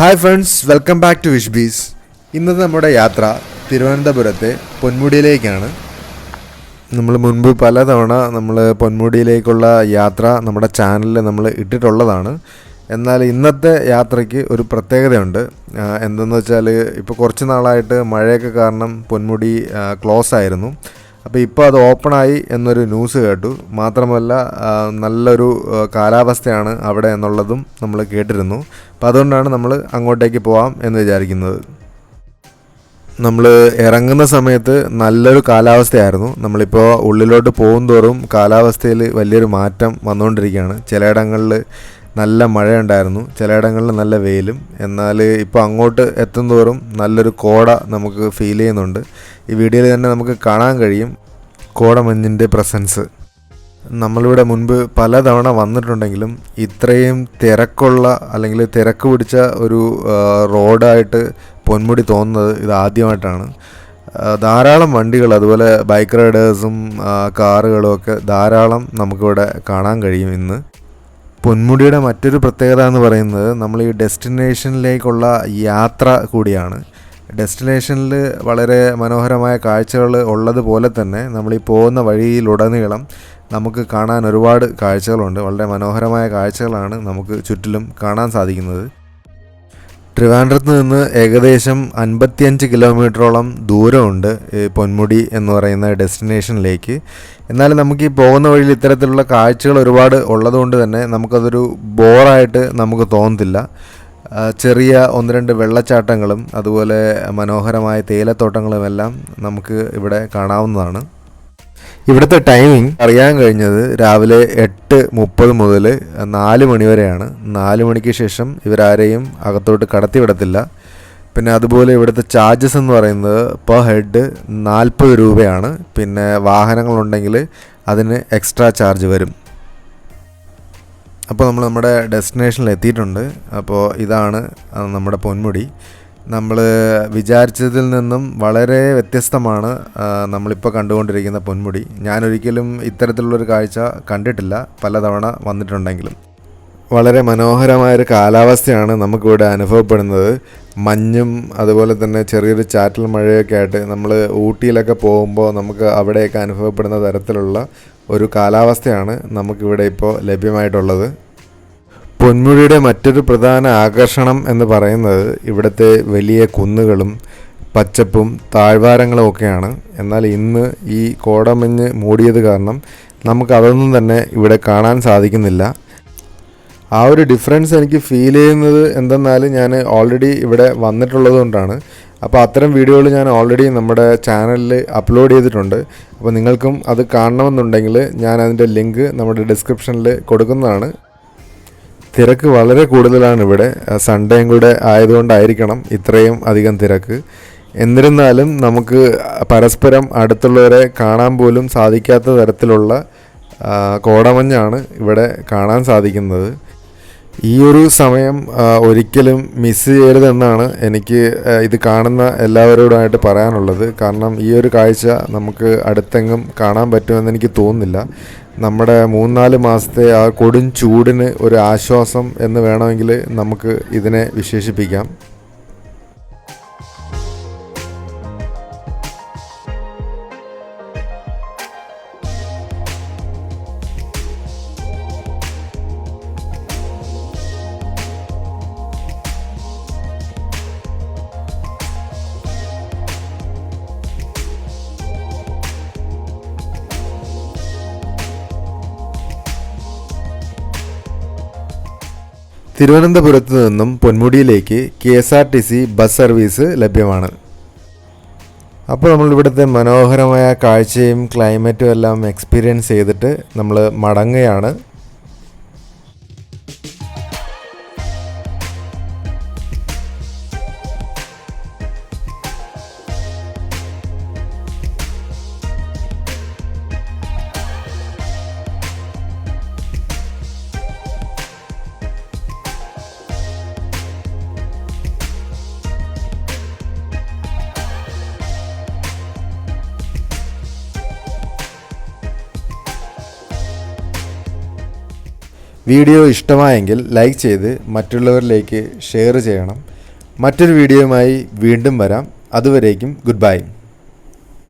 Hi friends welcome back to wish bees ഇന്നത്തെ നമ്മുടെ യാത്ര തിരുവനന്തപുരത്തെ പൊന്മുടിയിലേക്കാണ്. നമ്മൾ മുൻപ് പലതവണ നമ്മൾ പൊന്മുടിയിലേക്കുള്ള യാത്ര നമ്മുടെ ചാനലിൽ നമ്മൾ ഇട്ടിട്ടുള്ളതാണ്. എന്നാൽ ഇന്നത്തെ യാത്രയ്ക്ക് ഒരു പ്രത്യേകതയുണ്ട്. എന്തെന്ന് വെച്ചാൽ ഇപ്പോൾ കുറച്ച് നാളായിട്ട് മഴയൊക്കെ കാരണം പൊന്മുടി ക്ലോസ് ആയിരുന്നു. അപ്പോൾ ഇപ്പോൾ അത് ഓപ്പണായി എന്നൊരു ന്യൂസ് കേട്ടു. മാത്രമല്ല നല്ലൊരു കാലാവസ്ഥയാണ് അവിടെ എന്നുള്ളതും നമ്മൾ കേട്ടിരുന്നു. അപ്പോൾ അതുകൊണ്ടാണ് നമ്മൾ അങ്ങോട്ടേക്ക് പോവാം എന്ന് വിചാരിക്കുന്നത്. നമ്മൾ ഇറങ്ങുന്ന സമയത്ത് നല്ലൊരു കാലാവസ്ഥയായിരുന്നു. നമ്മളിപ്പോൾ ഉള്ളിലോട്ട് പോകും തോറും കാലാവസ്ഥയിൽ വലിയൊരു മാറ്റം വന്നുകൊണ്ടിരിക്കുകയാണ് ചിലയിടങ്ങളിൽ നല്ല മഴയുണ്ടായിരുന്നു. ചിലയിടങ്ങളിൽ നല്ല വെയിലും. എന്നാൽ ഇപ്പോൾ അങ്ങോട്ട് എത്തും തോറും നല്ലൊരു കോട നമുക്ക് ഫീൽ ചെയ്യുന്നുണ്ട്. ഈ വീഡിയോയിൽ തന്നെ നമുക്ക് കാണാൻ കഴിയും കോടമഞ്ഞിന്റെ പ്രസൻസ്. നമ്മളിവിടെ മുൻപ് പലതവണ വന്നിട്ടുണ്ടെങ്കിലും ഇത്രയും തിരക്കുള്ള അല്ലെങ്കിൽ തിരക്ക് പിടിച്ച ഒരു റോഡായിട്ട് പൊന്മുടി തോന്നുന്നത് ഇത് ആദ്യമായിട്ടാണ്. ധാരാളം വണ്ടികൾ അതുപോലെ ബൈക്ക് റൈഡേഴ്സും കാറുകളും ഒക്കെ ധാരാളം നമുക്കിവിടെ കാണാൻ കഴിയും ഇന്ന്. പൊന്മുടിയുടെ മറ്റൊരു പ്രത്യേകത എന്ന് പറയുന്നത് നമ്മൾ ഈ ഡെസ്റ്റിനേഷനിലേക്കുള്ള യാത്ര കൂടിയാണ്. ഡെസ്റ്റിനേഷനിൽ വളരെ മനോഹരമായ കാഴ്ചകൾ ഉള്ളതുപോലെ തന്നെ നമ്മൾ ഈ പോകുന്ന വഴിയിലുടനീളം നമുക്ക് കാണാൻ ഒരുപാട് കാഴ്ചകളുണ്ട്. വളരെ മനോഹരമായ കാഴ്ചകളാണ് നമുക്ക് ചുറ്റിലും കാണാൻ സാധിക്കുന്നത്. ട്രിവാൻഡ്രത്ത് നിന്ന് ഏകദേശം അൻപത്തിയഞ്ച് കിലോമീറ്ററോളം ദൂരമുണ്ട് പൊന്മുടി എന്ന് പറയുന്ന ഡെസ്റ്റിനേഷനിലേക്ക്. എന്നാൽ നമുക്ക് ഈ പോകുന്ന വഴിയിൽ ഇത്തരത്തിലുള്ള കാഴ്ചകൾ ഒരുപാട് ഉള്ളതുകൊണ്ട് തന്നെ നമുക്കതൊരു ബോറായിട്ട് നമുക്ക് തോന്നത്തില്ല. ചെറിയ ഒന്ന് രണ്ട് വെള്ളച്ചാട്ടങ്ങളും അതുപോലെ മനോഹരമായ തേയിലത്തോട്ടങ്ങളും എല്ലാം നമുക്ക് ഇവിടെ കാണാവുന്നതാണ്. ഇവിടുത്തെ ടൈമിംഗ് അറിയാൻ കഴിഞ്ഞത് രാവിലെ എട്ട് മുപ്പത് മുതൽ നാല് മണി വരെയാണ്. നാല് മണിക്ക് ശേഷം ഇവരാരെയും അകത്തോട്ട് കടത്തിവിടത്തില്ല. പിന്നെ അതുപോലെ ഇവിടുത്തെ ചാർജസ് എന്ന് പറയുന്നത് പെർ ഹെഡ് നാൽപ്പത് രൂപയാണ്. പിന്നെ വാഹനങ്ങളുണ്ടെങ്കിൽ അതിന് എക്സ്ട്രാ ചാർജ് വരും. അപ്പോൾ നമ്മൾ നമ്മുടെ ഡെസ്റ്റിനേഷനിൽ എത്തിയിട്ടുണ്ട് അപ്പോൾ ഇതാണ് നമ്മുടെ പൊന്മുടി. നമ്മൾ വിചാരിച്ചതിൽ നിന്നും വളരെ വ്യത്യസ്തമാണ് നമ്മളിപ്പോൾ കണ്ടുകൊണ്ടിരിക്കുന്ന പൊന്മുടി. ഞാനൊരിക്കലും ഇത്തരത്തിലുള്ളൊരു കാഴ്ച കണ്ടിട്ടില്ല പലതവണ വന്നിട്ടുണ്ടെങ്കിലും. വളരെ മനോഹരമായൊരു കാലാവസ്ഥയാണ് നമുക്കിവിടെ അനുഭവപ്പെടുന്നത്. മഞ്ഞും അതുപോലെ തന്നെ ചെറിയൊരു ചാറ്റൽ മഴയൊക്കെ ആയിട്ട് നമ്മൾ ഊട്ടിയിലൊക്കെ പോകുമ്പോൾ നമുക്ക് അവിടെയൊക്കെ അനുഭവപ്പെടുന്ന തരത്തിലുള്ള ഒരു കാലാവസ്ഥയാണ് നമുക്കിവിടെ ഇപ്പോൾ ലഭ്യമായിട്ടുള്ളത്. പൊന്മുടിയുടെ മറ്റൊരു പ്രധാന ആകർഷണം എന്ന് പറയുന്നത് ഇവിടുത്തെ വലിയ കുന്നുകളും പച്ചപ്പും താഴ്വാരങ്ങളും ഒക്കെയാണ്. എന്നാൽ ഇന്ന് ഈ കോടമഞ്ഞ് മൂടിയത് കാരണം നമുക്ക് അതൊന്നും തന്നെ ഇവിടെ കാണാൻ സാധിക്കുന്നില്ല. ആ ഒരു ഡിഫറൻസ് എനിക്ക് ഫീൽ ചെയ്യുന്നത് എന്തെന്നാൽ ഞാൻ ഓൾറെഡി ഇവിടെ വന്നിട്ടുള്ളത് കൊണ്ടാണ് അപ്പോൾ അത്തരം വീഡിയോകൾ ഞാൻ ഓൾറെഡി നമ്മുടെ ചാനലിൽ അപ്ലോഡ് ചെയ്തിട്ടുണ്ട്. അപ്പോൾ നിങ്ങൾക്കും അത് കാണണമെന്നുണ്ടെങ്കിൽ ഞാൻ അതിന്റെ ലിങ്ക് നമ്മുടെ ഡിസ്ക്രിപ്ഷനിൽ കൊടുക്കുന്നതാണ്. തിരക്ക് വളരെ കൂടുതലാണ് ഇവിടെ. സൺഡേയും കൂടെ ആയതുകൊണ്ടായിരിക്കണം ഇത്രയും അധികം തിരക്ക്. എന്നിരുന്നാലും നമുക്ക് പരസ്പരം അടുത്തുള്ളവരെ കാണാൻ പോലും സാധിക്കാത്ത തരത്തിലുള്ള കോടമഞ്ഞാണ് ഇവിടെ കാണാൻ സാധിക്കുന്നത്. ഈ ഒരു സമയം ഒരിക്കലും മിസ് ചെയ്യരുതെന്നാണ് എനിക്ക് ഇത് കാണുന്ന എല്ലാവരോടുമായിട്ട് പറയാനുള്ളത്. കാരണം ഈ ഒരു കാഴ്ച നമുക്ക് അടുത്തെങ്ങും കാണാൻ പറ്റുമെന്ന് എനിക്ക് തോന്നുന്നില്ല. നമ്മുടെ മൂന്നാൽ മാസത്തെ ആ കൊടും ചൂടിന് ഒരു ആശ്വാസം എന്ന് വേണമെങ്കിൽ നമുക്ക് ഇതിനെ വിശേഷിപ്പിക്കാം. തിരുവനന്തപുരത്ത് നിന്നും പൊന്മുടിയിലേക്ക് K S R T C bus service ലഭ്യമാണ്. അപ്പോൾ നമ്മൾ ഇവിടുത്തെ മനോഹരമായ കാഴ്ചയും ക്ലൈമറ്റും എല്ലാം എക്സ്പീരിയൻസ് ചെയ്തിട്ട് നമ്മൾ മടങ്ങുകയാണ്. വീഡിയോ ഇഷ്ടമായെങ്കിൽ ലൈക്ക് ചെയ്ത് മറ്റുള്ളവരിലേക്ക് ഷെയർ ചെയ്യണം. മറ്റൊരു വീഡിയോയുമായി വീണ്ടും വരാം. അതുവരേക്കും ഗുഡ് ബൈ.